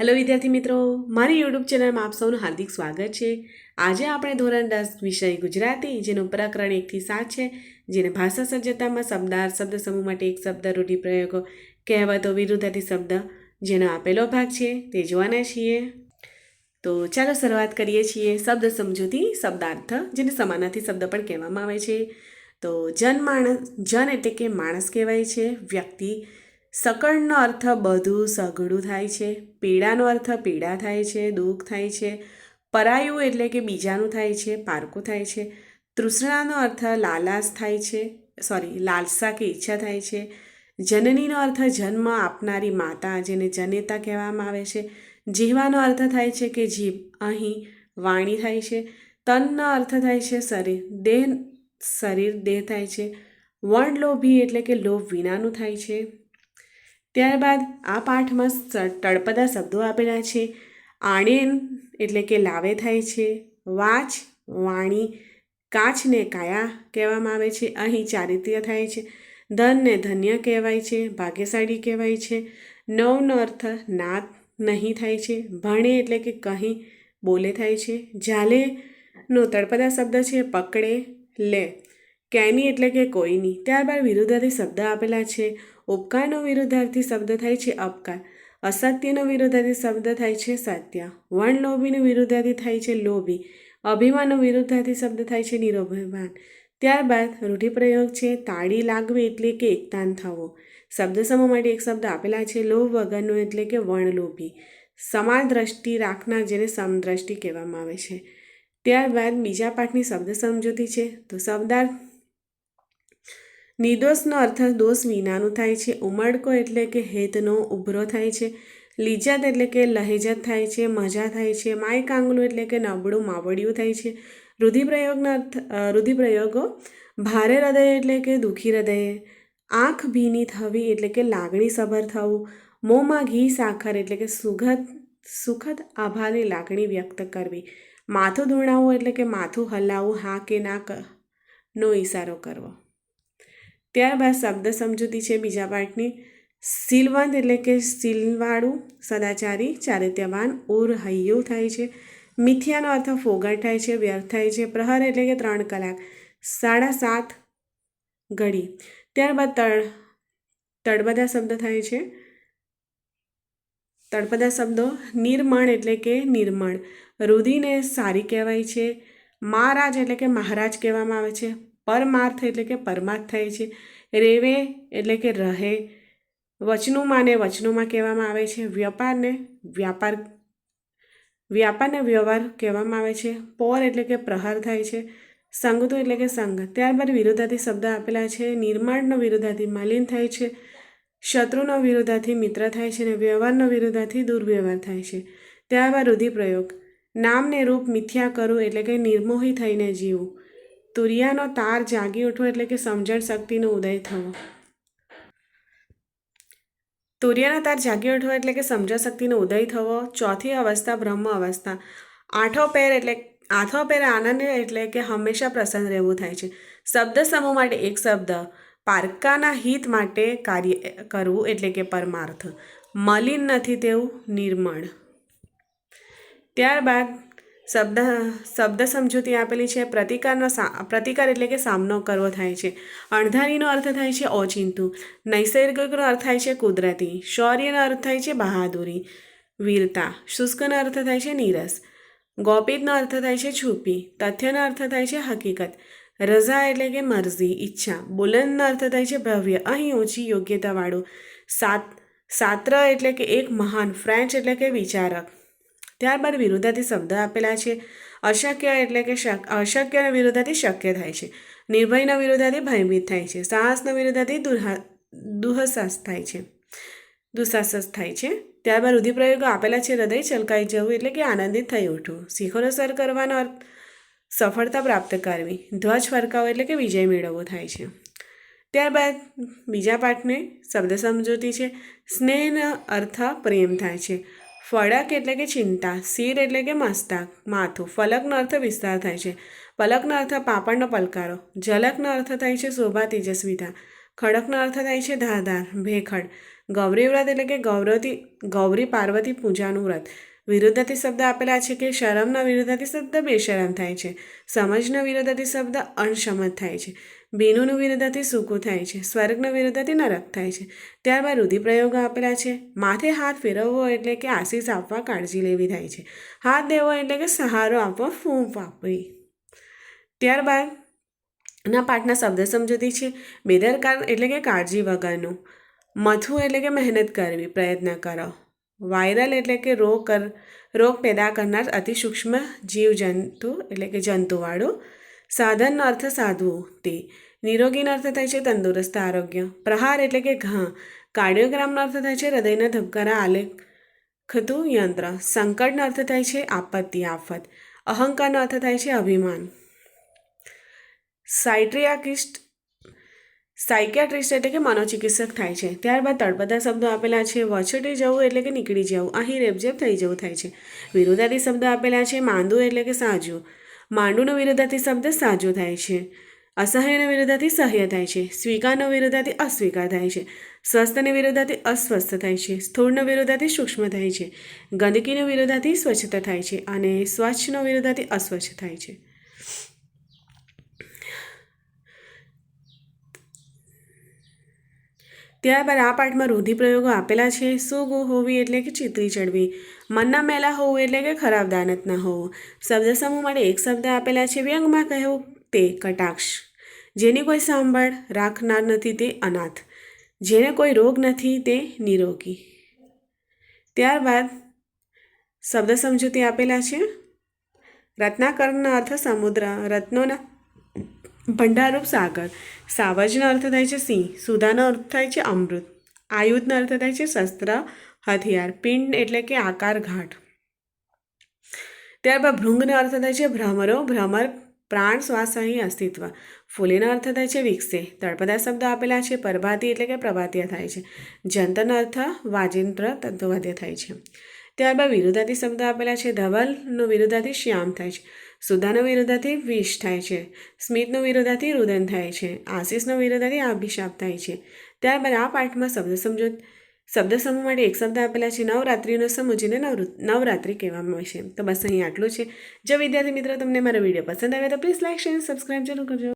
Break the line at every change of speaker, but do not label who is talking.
Hello વિદ્યાર્થી મિત્રો. મારી યુટ્યુબ ચેનલમાં આપ સૌનું હાર્દિક સ્વાગત છે. આજે આપણે ધોરણ દસ વિષય ગુજરાતી, જેનું પ્રકરણ એકથી સાત છે, જેને ભાષા સજ્જતામાં શબ્દાર શબ્દ સમૂહ માટે એક શબ્દ રૂઢિપ્રયોગો કહેવતો, વિરુદ્ધાથી શબ્દ જેનો આપેલો ભાગ છે, તે જોવાના છીએ. તો ચાલો શરૂઆત કરીએ છીએ. શબ્દ સમજૂતી, શબ્દાર્થ, જેને સમાનાથી શબ્દ પણ કહેવામાં આવે છે. તો જન માણસ, જન એટલે કે માણસ કહેવાય છે. વ્યક્તિ સકળનો અર્થ બધું સઘળું થાય છે. પીડાનો અર્થ પીડા થાય છે, દુઃખ થાય છે, પરાયું એટલે કે બીજાનું થાય છે, પારકું થાય છે. તૃષ્ણાનો અર્થ લાલાસ થાય છે સોરી લાલસા કે ઈચ્છા થાય છે. જનનીનો અર્થ જન્મ આપનારી માતા, જેને જનેતા કહેવામાં આવે છે. જીવાનો અર્થ થાય છે કે જીભ અહીં વાણી થાય છે. તનનો અર્થ થાય છે શરીર, દેહ શરીર દેહ થાય છે. વર્ણલોભી એટલે કે લોભ વિનાનું થાય છે. ત્યારબાદ આ પાઠમાં તળપદા શબ્દો આપેલા છે. આણેન એટલે કે લાવે થાય છે. વાચ, વાણી કાચને કાયા કહેવામાં આવે છે. અહીં ચારિત્ર્ય થાય છે. ધનને ધન્ય કહેવાય છે. ભાગ્યશાળી કહેવાય છે. નવનો અર્થ નાત નહીં થાય છે. ભણે એટલે કે કહી બોલે થાય છે. ઝાલેનો તળપદા શબ્દ છે. પકડે, લે. કેની એટલે કે કોઈની ત્યારબાદ વિરુદ્ધાર્થી શબ્દ આપેલા છે. ઉપકારનો વિરુદ્ધાર્થી શબ્દ થાય છે અપકાર. અસત્યનો વિરુદ્ધાર્થી શબ્દ થાય છે સત્ય. વર્ણલોભીનો વિરુદ્ધાર્થી થાય છે લોભી. અભિમાનનો વિરુદ્ધાર્થી શબ્દ થાય છે નિરોભિમાન ત્યારબાદ રૂઢિપ્રયોગ છે તાળી લાગવી એટલે કે એકતાન થવો. શબ્દ સમૂહ માટે એક શબ્દ આપેલા છે લોભ વગરનો એટલે કે વર્ણલોભી. સમાન દ્રષ્ટિ રાખનાર જેને સમદ્રષ્ટિ કહેવામાં આવે છે. ત્યારબાદ બીજા પાઠની શબ્દ સમજૂતી છે. તો શબ્દાર્થ નિર્દોષનો અર્થ દોષ વિનાનું થાય છે, ઉમળકો એટલે કે હેતનો ઉભરો થાય છે લીજાત એટલે કે લહેજત થાય છે, મજા થાય છે માય કાંગલું એટલે કે નબળું માવડિયું થાય છે. રૂઢિપ્રયોગના અર્થ રુધિપ્રયોગો ભારે હૃદય એટલે કે દુઃખી હૃદયે, આંખ ભીની થવી એટલે કે લાગણી સભર થવું, મોંમાં ઘી, સાખર એટલે કે સુગત સુખદ આભારની લાગણી વ્યક્ત કરવી, માથું ધૂણાવવું એટલે કે માથું હલાવવું હા કે ના નો ઇશારો કરવો. ત્યારબાદ શબ્દ સમજૂતી છે બીજા પાઠની. શીલવંત એટલે કે શીલવાળું સદાચારી ચારિત્યવાન ઉર હૈયું થાય છે. મિથ્યાનો અર્થ ફોગટ થાય છે, વ્યર્થ થાય છે. પ્રહર એટલે કે ત્રણ કલાક, સાડા સાત ઘડી. ત્યારબાદ તળ, તળબદા શબ્દ થાય છે. તળપદા શબ્દો નિર્મળ એટલે કે નિર્મળ. રુધિને સારી કહેવાય છે. મહારાજ એટલે કે મહારાજ કહેવામાં આવે છે. પરમાર્થ એટલે કે પરમાર્થ થાય છે. રેવે એટલે કે રહે. વચનુંમાં ને વચનોમાં કહેવામાં આવે છે. વ્યાપારને વ્યાપાર, વ્યાપારને વ્યવહાર કહેવામાં આવે છે. પોર એટલે કે પ્રહાર થાય છે. સંગતો એટલે કે સંગ. ત્યારબાદ વિરોધાથી શબ્દ આપેલા છે. નિર્માણનો વિરોધાથી માલિન થાય છે. શત્રુનો વિરોધાથી મિત્ર થાય છે અને વ્યવહારનો વિરોધાથી દુર્વ્યવહાર થાય છે. ત્યારબાદ રૂઢિપ્રયોગ નામને રૂપ મિથ્યા કરવું એટલે કે નિર્મોહી થઈને જીવવું તુરિયાનો તાર જાગી ઉઠવો એટલે કે સમજણ શક્તિનો ઉદય થવો. તુરિયાનો તાર જાગી ઉઠવો એટલે કે સમજણ શક્તિનો ઉદય થવો. ચોથી અવસ્થા, બ્રહ્મ અવસ્થા. આઠો પેર એટલે આઠો પેર આનંદ એટલે કે હંમેશા પ્રસન્ન રહેવું થાય છે. શબ્દ સમૂહ માટે એક શબ્દ. પારકાના હિત માટે કાર્ય કરવું એટલે કે પરમાર્થ. મલિન નથી તેવું નિર્મળ. ત્યારબાદ શબ્દ શબ્દ સમજૂતી આપેલી છે. પ્રતિકારનો સા, પ્રતિકાર એટલે કે સામનો કરવો થાય છે. અણધારીનો અર્થ થાય છે ઓચિંતું. નૈસર્ગિકનો અર્થ થાય છે કુદરતી. શૌર્યનો અર્થ થાય છે બહાદુરી. વીરતા. શુષ્કનો અર્થ થાય છે નીરસ. ગોપિતનો અર્થ થાય છે છુપી. તથ્યનો અર્થ થાય છે હકીકત. રઝા એટલે કે મરજી, ઈચ્છા. બુલંદનો અર્થ થાય છે ભવ્ય. અહીં ઊંચી યોગ્યતાવાળું. સાત, સાત્ર એટલે કે એક મહાન. ફ્રેન્ચ એટલે કે વિચારક. ત્યારબાદ વિરોધાથી શબ્દ આપેલા છે. અશક્ય એટલે કે શક, અશક્યના વિરોધાથી શક્ય થાય છે. નિર્ભયના વિરોધાથી ભયભીત થાય છે. સાહસના વિરોધાથી દુર્હા, દુઃસાહસ થાય છે. દુઃસાહસ થાય છે. ત્યારબાદ રૂધિપ્રયોગો આપેલા છે. હૃદય છલકાઈ જવું એટલે કે આનંદિત થઈ ઉઠવું. શિખરો સર કરવાનો અર્થ, સફળતા પ્રાપ્ત કરવી. ધ્વજ ફરકાવો એટલે કે વિજય મેળવવો થાય છે. ત્યારબાદ બીજા પાઠને શબ્દ સમજૂતી છે. સ્નેહનો અર્થ પ્રેમ થાય છે. ફળક એટલે કે ચિંતા, શિર એટલે કે મસ્તક, માથું, ફલકનો અર્થ વિસ્તાર થાય છે. પલકનો અર્થ પાપડનો પલકારો, ઝલકનો અર્થ થાય છે શોભા તેજસ્વીતા, ખડકનો અર્થ થાય છે ધારધાર ભેખડ, ગૌરી વ્રત એટલે કે ગૌરવતી, ગૌરી પાર્વતી પૂજાનું વ્રત. વિરુદ્ધાથી શબ્દ આપેલા છે કે શરમના વિરુદ્ધાથી શબ્દ બેશરમ થાય છે. સમજના વિરુદ્ધાથી શબ્દ અણસમજ થાય છે. બેનુનું વિરુદ્ધાથી સૂકું થાય છે. સ્વર્ગનો વિરુદ્ધાથી નરક થાય છે. ત્યારબાદ રુધિપ્રયોગો આપેલા છે. માથે હાથ ફેરવવો એટલે કે આશીષ આપવા કાળજી લેવી થાય છે. હાથ દેવો એટલે કે સહારો આપવો, ફૂંફ આપવી. ત્યારબાદ ના પાઠના શબ્દ સમજૂતી છે. બેદરકાર એટલે કે કાળજી વગરનું. મથું એટલે કે મહેનત કરવી. પ્રયત્ન કરો. વાયરલ એટલે કે રોગ કર, રોગ પેદા કરનાર અતિ સૂક્ષ્મ જીવજંતુ એટલે કે જંતુવાળું. સાધનનો અર્થ સાધવું તે. નિરોગીનો અર્થ થાય છે તંદુરસ્ત આરોગ્ય. પ્રહાર એટલે કે ઘા. કાર્ડિયોગ્રામનો અર્થ થાય છે હૃદયના ધબકારા, આલેખતું યંત્ર. સંકટનો અર્થ થાય છે આપત્તિ, આફત. અહંકારનો અર્થ થાય છે અભિમાન. સાઇટ્રિયાકિસ્ટ સાયકિયાટ્રિસ્ટ એટલે કે મનોચિકિત્સક થાય છે. ત્યારબાદ તળપદા શબ્દો આપેલા છે, વછટે જવું એટલે કે નીકળી જવું, અહીં રેપઝેપ થઈ જવું થાય છે. વિરોધાથી શબ્દ આપેલા છે માંદું એટલે કે સાજું. માંડુનો વિરોધાથી શબ્દ સાજો થાય છે. અસહ્યનો વિરોધાથી સહ્ય થાય છે. સ્વીકારનો વિરોધાથી અસ્વીકાર થાય છે. સ્વસ્થને વિરોધાથી અસ્વસ્થ થાય છે. સ્થૂળનો વિરોધાથી સૂક્ષ્મ થાય છે. ગંદકીનો વિરોધાથી સ્વચ્છતા થાય છે અને સ્વચ્છનો વિરોધાથી અસ્વચ્છ થાય છે. ત્યારબાદ આ પાઠમાં રૂઢિપ્રયોગો આપેલા છે, સુગુ હોવી એટલે કે ચિત્રી ચડવી, મનના મેલા હોવું એટલે કે ખરાબ દાનત ન હોવું, શબ્દ સમૂહ માટે એક શબ્દ આપેલા છે, વ્યંગમાં કહેવું તે કટાક્ષ, જેની કોઈ સાંભળ, રાખનાર નથી તે અનાથ, જેને કોઈ રોગ નથી તે નિરોગી. ત્યારબાદ શબ્દ સમજૂતી આપેલા છે, રત્નાકરણનો અર્થ સમુદ્ર, રત્નોના ભંડારૂપ સાગર સાવજનો અર્થ થાય છે સિંહ સુધાનો અર્થ થાય છે અમૃત આયુધનો અર્થ થાય છે શસ્ત્ર હથિયાર પિંડ એટલે કે આકાર ઘાટ ત્યારબાદ ભૃંગનો અર્થ થાય છે ભ્રમરો ભ્રમર પ્રાણ શ્વાસ અહીં અસ્તિત્વ ફૂલેનો અર્થ થાય છે વિકસે તળપદા શબ્દ આપેલા છે પરભાતી એટલે કે પ્રભાતીય થાય છે જંતરનો અર્થ વાજિંત્ર તત્વવાદ્ય થાય છે ત્યારબાદ વિરુદ્ધાથી શબ્દ આપેલા છે ધવલનો વિરુદ્ધાથી શ્યામ થાય છે સુધાનો વિરોધાથી વિષ થાય છે. સ્મિતનો વિરોધાથી રુદન થાય છે. આશીષનો વિરોધાથી અભિશાપ થાય છે. ત્યારબાદ આ પાઠમાં શબ્દ સમજો શબ્દ સમૂહ માટે એક શબ્દ આપેલા છે. નવરાત્રિનો સમૂહ જેને નવૃ, નવરાત્રિ કહેવામાં આવે છે. તો બસ અહીં આટલું છે. જો વિદ્યાર્થી મિત્રો તમને મારો વીડિયો પસંદ આવે તો પ્લીઝ લાઇક શેર સબસ્ક્રાઈબ જરૂર કરજો.